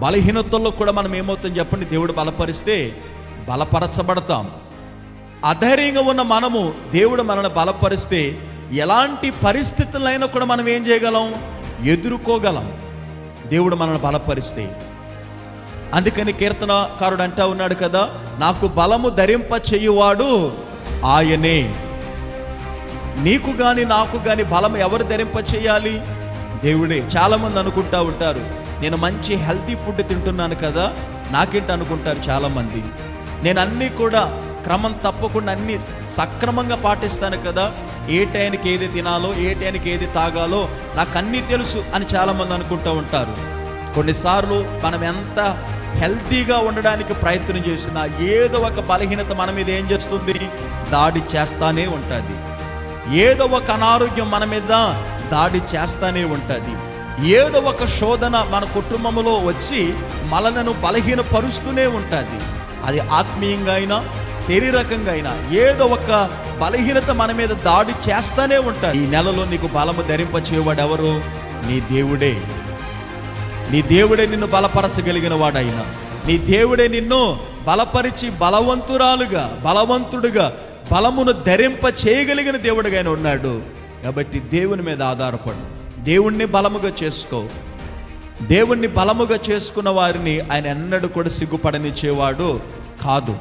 బలహీనతల్లో కూడా మనం ఏమవుతాం చెప్పండి? దేవుడు బలపరిస్తే బలపరచబడతాం. అధైర్యంగా ఉన్న మనము దేవుడు మనల్ని బలపరిస్తే ఎలాంటి పరిస్థితులైనా కూడా మనం ఏం చేయగలం? ఎదుర్కోగలం. దేవుడు మనల్ని బలపరిస్తే. అందుకని కీర్తనకారుడు అంటా ఉన్నాడు కదా నాకు బలము ధరింప చేయువాడు ఆయనే. నీకు కానీ నాకు కానీ బలం ఎవరు ధరింప చేయాలి దేవుడే. చాలా మంది అనుకుంటా ఉంటారు నేను మంచి హెల్తీ ఫుడ్ తింటున్నాను కదా నాకేంటి అనుకుంటారు చాలా మంది నేను అన్నీ కూడా క్రమం తప్పకుండా అన్ని సక్రమంగా పాటిస్తాను కదా ఏ టైంకి ఏది తినాలో ఏ టైంకి ఏది తాగాలో నాకు అన్నీ తెలుసు అని చాలామంది అనుకుంటూ ఉంటారు. కొన్నిసార్లు మనం ఎంత హెల్తీగా ఉండడానికి ప్రయత్నం చేసినా ఏదో ఒక బలహీనత మన మీద ఏం చేస్తుంది? దాడి చేస్తానే ఉంటుంది. ఏదో ఒక అనారోగ్యం మన మీద దాడి చేస్తూనే ఉంటుంది. ఏదో ఒక శోధన మన కుటుంబంలో వచ్చి మనలను బలహీనపరుస్తూనే ఉంటుంది. అది ఆత్మీయంగా అయినా శారీరకంగా అయినా ఏదో ఒక బలహీనత మన మీద దాడి చేస్తూనే ఉంటుంది. ఈ నెలలో నీకు బలము ధరింపచేవాడు ఎవరు నీ దేవుడే. నీ దేవుడే నిన్ను బలపరచగలిగిన వాడైనా. నీ దేవుడే నిన్ను బలపరిచి బలవంతురాలుగా బలవంతుడుగా బలమును ధరింప చేయగలిగిన దేవుడిగా ఉన్నాడు. కాబట్టి దేవుని మీద ఆధారపడు. దేవుణ్ణి బలముగా చేసుకో. దేవుణ్ణి బలముగా చేసుకున్న వారిని ఆయన ఎన్నడూ కూడా సిగ్గుపడనిచ్చేవాడు కాదు.